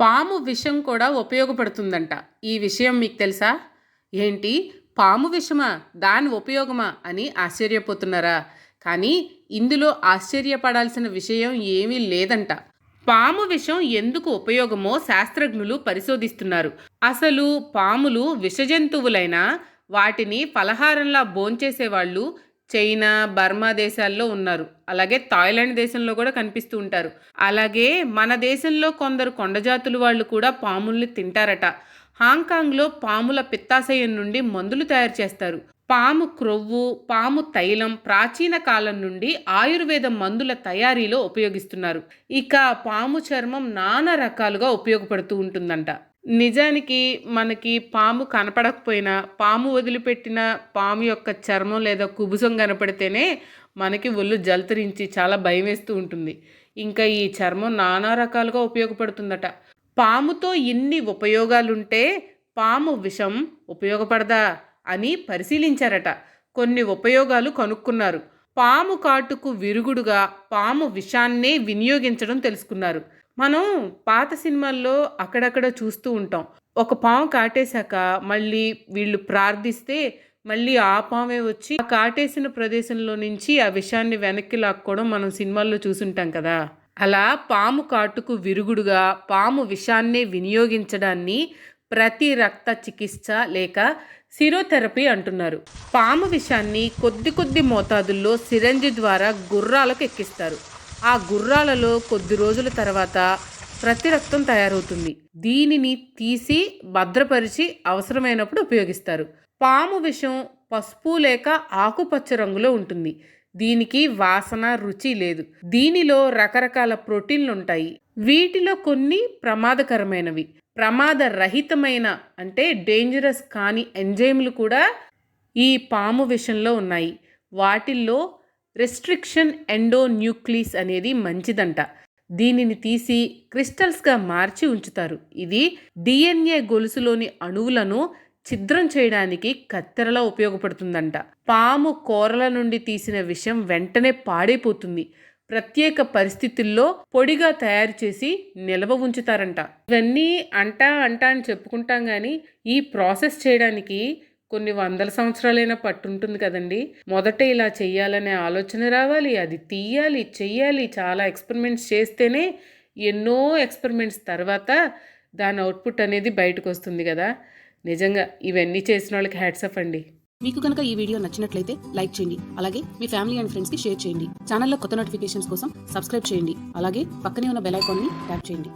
పాము విషం కూడా ఉపయోగపడుతుందంట. ఈ విషయం మీకు తెలుసా? ఏంటి? పాము విషమా? దాని ఉపయోగమా? అని ఆశ్చర్యపోతున్నారా? కానీ ఇందులో ఆశ్చర్యపడాల్సిన విషయం ఏమీ లేదంట. పాము విషం ఎందుకు ఉపయోగమో శాస్త్రజ్ఞులు పరిశోధిస్తున్నారు. అసలు పాములు విషజంతువులైనా వాటిని ఫలహారంలా భోంచేసేవాళ్ళు చైనా బర్మా దేశాల్లో ఉన్నారు. అలాగే థాయిలాండ్ దేశంలో కూడా కనిపిస్తూ ఉంటారు. అలాగే మన దేశంలో కొందరు కొండజాతులు వాళ్ళు కూడా పాముల్ని తింటారట. హాంకాంగ్లో పాముల పిత్తాశయం నుండి మందులు తయారు చేస్తారు. పాము క్రొవ్వు పాము తైలం ప్రాచీన కాలం నుండి ఆయుర్వేద మందుల తయారీలో ఉపయోగిస్తున్నారు. ఇక పాము చర్మం నానా రకాలుగా ఉపయోగపడుతూ ఉంటుందంట. నిజానికి మనకి పాము కనపడకపోయినా పాము వదిలిపెట్టిన పాము యొక్క చర్మం లేదా కుబుసం కనపడితేనే మనకి ఒళ్ళు జలతరించి చాలా భయం వేస్తూ ఉంటుంది. ఇంకా ఈ చర్మం నానా రకాలుగా ఉపయోగపడుతుందట. పాముతో ఇన్ని ఉపయోగాలుంటే పాము విషం ఉపయోగపడదా అని పరిశీలించారట. కొన్ని ఉపయోగాలు కనుక్కున్నారు. పాము కాటుకు విరుగుడుగా పాము విషాన్నే వినియోగించడం తెలుసుకున్నారు. మనం పాత సినిమాల్లో అక్కడక్కడ చూస్తూ ఉంటాం. ఒక పాము కాటేశాక మళ్ళీ వీళ్ళు ప్రార్థిస్తే మళ్ళీ ఆ పామే వచ్చి ఆ కాటేసిన ప్రదేశంలో నుంచి ఆ విషయాన్ని వెనక్కి లాక్కోవడం మనం సినిమాల్లో చూసుంటాం కదా. అలా పాము కాటుకు విరుగుడుగా పాము విషాన్నే వినియోగించడాన్ని ప్రతి రక్త చికిత్స లేక సిరోథెరపీ అంటున్నారు. పాము విషాన్ని కొద్ది కొద్ది మోతాదుల్లో సిరంజి ద్వారా గుర్రాలకు ఎక్కిస్తారు. ఆ గుర్రాలలో కొద్ది రోజుల తర్వాత ప్రతి రక్తం తయారవుతుంది. దీనిని తీసి భద్రపరిచి అవసరమైనప్పుడు ఉపయోగిస్తారు. పాము విషం పసుపు లేక ఆకుపచ్చ రంగులో ఉంటుంది. దీనికి వాసన రుచి లేదు. దీనిలో రకరకాల ప్రోటీన్లు ఉంటాయి వీటిలో కొన్ని ప్రమాదకరమైనవి. ప్రమాద రహితమైన అంటే డేంజరస్ కాని ఎంజైమ్లు కూడా ఈ పాము విషంలో ఉన్నాయి. వాటిల్లో రెస్ట్రిక్షన్ ఎండోన్యూక్లీస్ అనేది మంచిదంట. దీనిని తీసి క్రిస్టల్స్గా మార్చి ఉంచుతారు. ఇది డిఎన్ఏ గొలుసులోని అణువులను ఛిద్రం చేయడానికి కత్తెరలా ఉపయోగపడుతుందంట. పాము కూరల నుండి తీసిన విషయం వెంటనే పాడైపోతుంది. ప్రత్యేక పరిస్థితుల్లో పొడిగా తయారు చేసి నిల్వ ఉంచుతారంట. ఇవన్నీ అంటా అంటా అని చెప్పుకుంటాం కానీ ఈ ప్రాసెస్ చేయడానికి కొన్ని వందల సంవత్సరాలైనా పట్టుంటుంది కదండి. మొదట ఇలా చెయ్యాలనే ఆలోచన రావాలి అది తీయాలి చెయ్యాలి చాలా ఎక్స్పెరిమెంట్స్ చేస్తేనే ఎన్నో ఎక్స్పెరిమెంట్స్ తర్వాత దాని అవుట్పుట్ అనేది బయటకు వస్తుంది కదా. నిజంగా ఇవన్నీ చేసిన వాళ్ళకి హ్యాట్సప్ అండి. మీకు కనుక ఈ వీడియో నచ్చినట్లయితే లైక్ చేయండి. అలాగే మీ ఫ్యామిలీ అండ్ ఫ్రెండ్స్కి షేర్ చేయండి. ఛానల్లో కొత్త నోటిఫికేషన్స్ కోసం సబ్స్క్రైబ్ చేయండి. అలాగే పక్కనే ఉన్న బెల్ ఐకాన్ని ట్యాప్ చేయండి.